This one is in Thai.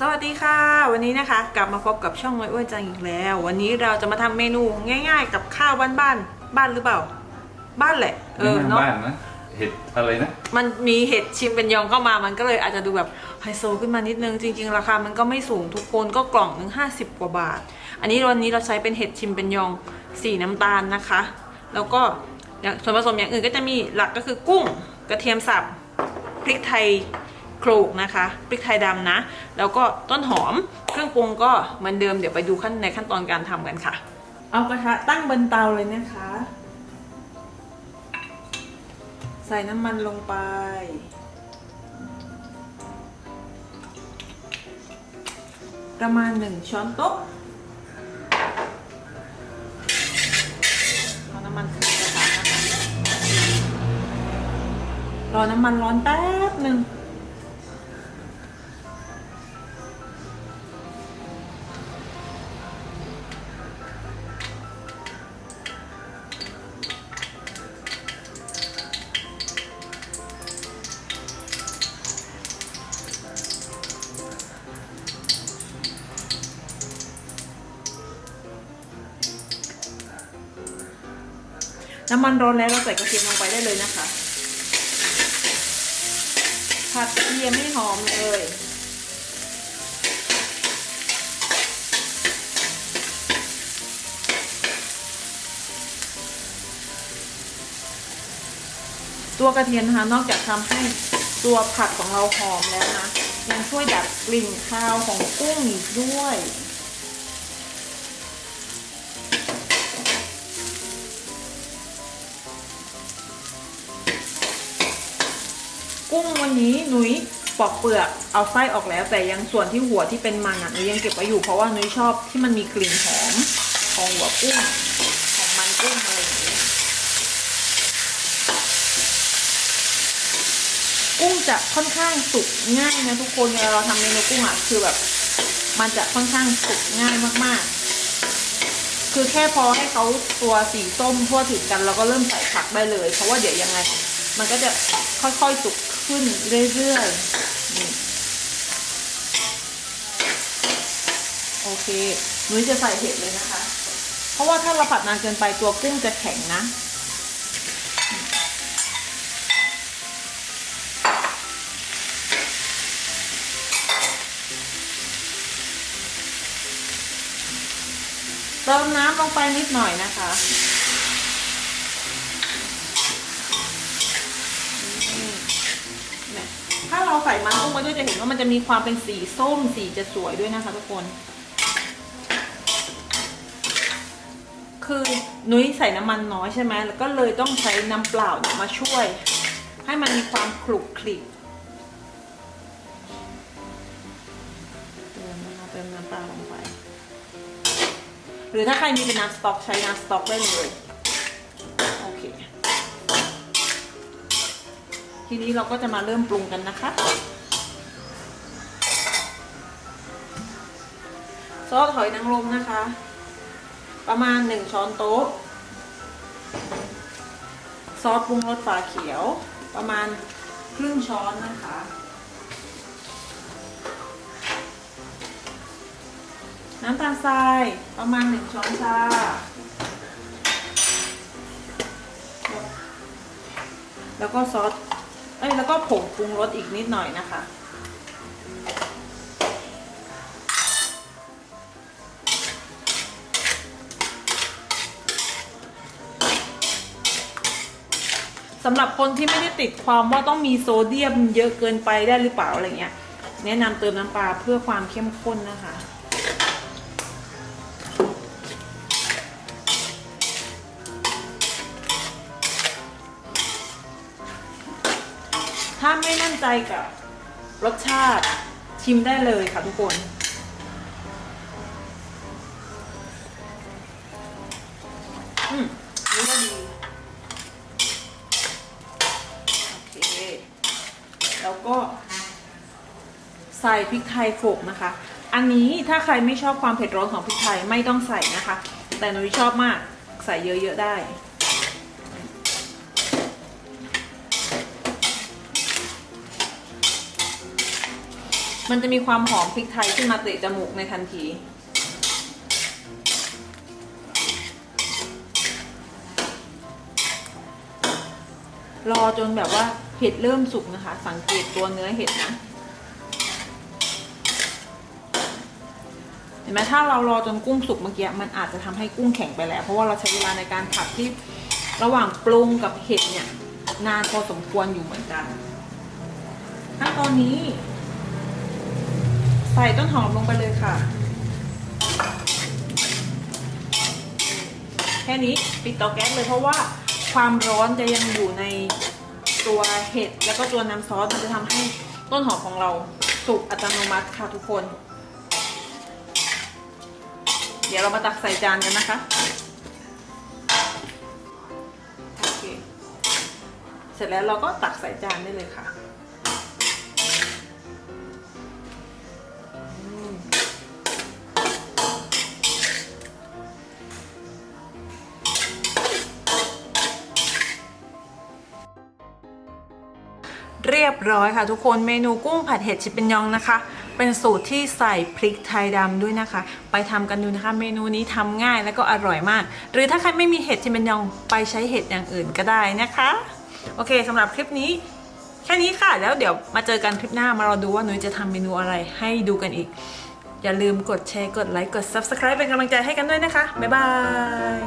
สวัสดีค่ะ วันนี้นะคะ กลับมาพบกับช่องน้อยอ้วนจังอีกแล้ว วันนี้เราจะมาทำเมนูง่าย ๆ กับข้าวบ้านๆบ้านหรือเปล่า บ้านแหละเออไม่เนาะบ้านนะเห็ดอะไรนะ มันมีเห็ดชิมเป็นยองเข้ามา มันก็เลยอาจจะดูแบบไฮโซขึ้นมานิดนึง จริง ๆ ราคามันก็ไม่สูงทุกคนก็กล่องหนึ่งห้าสิบกว่าบาท อันนี้วันนี้เราใช้เป็นเห็ดชิมเป็นยองสีน้ำตาลนะคะ แล้วก็อย่างส่วนผสมอย่างอื่นก็จะมีหลักก็คือกุ้งกระเทียมสับพริกไทย โขลกนะคะพริกไทยดำนะ แล้วก็ต้นหอมเครื่องปรุงก็เหมือนเดิมเดี๋ยวไปดูขั้นในขั้นตอนการทำกันค่ะ เอากระทะตั้งบนเตาเลยนะคะ ใส่น้ำมันลงไปประมาณหนึ่งช้อนโต๊ะรอน้ำมันขึ้นกระทะรอน้ำมันร้อนแป๊บหนึ่ง น้ำมันร้อนแล้วเราใส่กระเทียมลงไปได้เลยนะคะ ผัดกระเทียมให้หอมเลยตัวกระเทียมนะคะนอกจากทำให้ตัวผัดของเราหอมแล้วนะยังช่วยดับกลิ่นคาวของกุ้งอีกด้วย กุ้งวันนี้หนุยปอกเปลือกเอาไส้ออกแล้ว แต่ยังส่วนที่หัวที่เป็นมันอะหนุยยังเก็บไว้อยู่เพราะว่าหนุยชอบที่มันมีกลิ่นหอมของหัวกุ้งของมันกุ้งอะไรอย่างเงี้ยกุ้งจะค่อนข้างสุกง่ายนะทุกคนเวลาเราทำเมนูกุ้งอะคือแบบมันจะค่อนข้างสุกง่ายมากๆ คือแค่พอให้เขาตัวสีส้มทั่วถึงกันเราก็เริ่มใส่ผักได้เลย เพราะว่าเดี๋ยวยังไง มันก็จะค่อยๆสุก ขึ้นเรื่อยๆโอเคหนุ้ยจะใส่เห็ดเลยนะคะ เพราะว่าถ้าเราผัดนานเกินไปตัวกุ้งจะแข็งนะเติมน้ำลงไปนิดหน่อยนะคะ เนี่ยถ้าเราใส่มันกุ้งไปด้วยจะเห็นว่ามันจะมีความเป็นสีส้มสีจะสวยด้วยนะคะทุกคน คือนุ้ยใส่น้ำมันน้อยใช่ไหมแล้วก็เลยต้องใช้น้ำเปล่าเนี่ยมาช่วย ให้มันมีความคลุกคลิกเติมนะคะเติมน้ำตาลลงไป หรือถ้าใครมีเป็นน้ำสต๊อกใช้น้ำสต๊อกได้เลย โอเค ทีนี้เราก็จะมาเริ่มปรุงกันนะคะซอสหอยนางรมนะคะ ประมาณหนึ่งช้อนโต๊ะ ซอสปรุงรสฝาเขียว ประมาณครึ่งช้อนนะคะน้ำตาลทรายประมาณหนึ่งช้อนชา แล้วก็ซอส เอ้ยแล้วก็ผงปรุงรสอีกนิดหน่อยนะคะ สำหรับคนที่ไม่ได้ติดความว่าต้องมีโซเดียมเยอะเกินไปได้หรือเปล่าอะไรเงี้ย แนะนำเติมน้ำปลาเพื่อความเข้มข้นนะคะ ถ้าไม่มั่นใจกับรสชาติชิมได้เลยค่ะทุกคน อืมนี่ก็ดี โอเค แล้วก็ ใส่พริกไทยโขลกนะคะ อันนี้ถ้าใครไม่ชอบความเผ็ดร้อนของพริกไทยไม่ต้องใส่นะคะ แต่หนูชอบมากใส่เยอะๆได้ มันจะมีความหอมพริกไทยขึ้นมาเตะจมูกในทันที รอจนแบบว่าเห็ดเริ่มสุกนะคะ สังเกตตัวเนื้อเห็ดนะ เห็นไหมถ้าเรารอจนกุ้งสุกเมื่อกี้มันอาจจะทำให้กุ้งแข็งไปแล้ว เพราะว่าเราใช้เวลาในการผัดที่ระหว่างปรุงกับเห็ดเนี่ย นานพอสมควรอยู่เหมือนกันขั้นตอนนี้ ใส่ต้นหอมลงไปเลยค่ะ แค่นี้ปิดเตาแก๊สเลยเพราะว่าความร้อนจะยังอยู่ในตัวเห็ดแล้วก็ตัวน้ำซอสมันจะทำให้ต้นหอมของเราสุกอัตโนมัติค่ะทุกคน เดี๋ยวเรามาตักใส่จานกันนะคะเสร็จแล้วเราก็ตักใส่จานได้เลยค่ะ เรียบร้อยค่ะทุกคนเมนูกุ้งผัดเห็ดชิปเป็นยองนะคะ เป็นสูตรที่ใส่พริกไทยดำด้วยนะคะ ไปทำกันดูนะคะ เมนูนี้ทำง่ายแล้วก็อร่อยมาก หรือถ้าใครไม่มีเห็ดชิปเป็นยองไปใช้เห็ดอย่างอื่นก็ได้นะคะ โอเคสำหรับคลิปนี้แค่นี้ค่ะ แล้วเดี๋ยวมาเจอกันคลิปหน้ามารอดูว่าหนุ้ยจะทำเมนูอะไรให้ดูกันอีก อย่าลืมกดแชร์กดไลค์กด subscribe เป็นกำลังใจให้กันด้วยนะคะบ๊ายบาย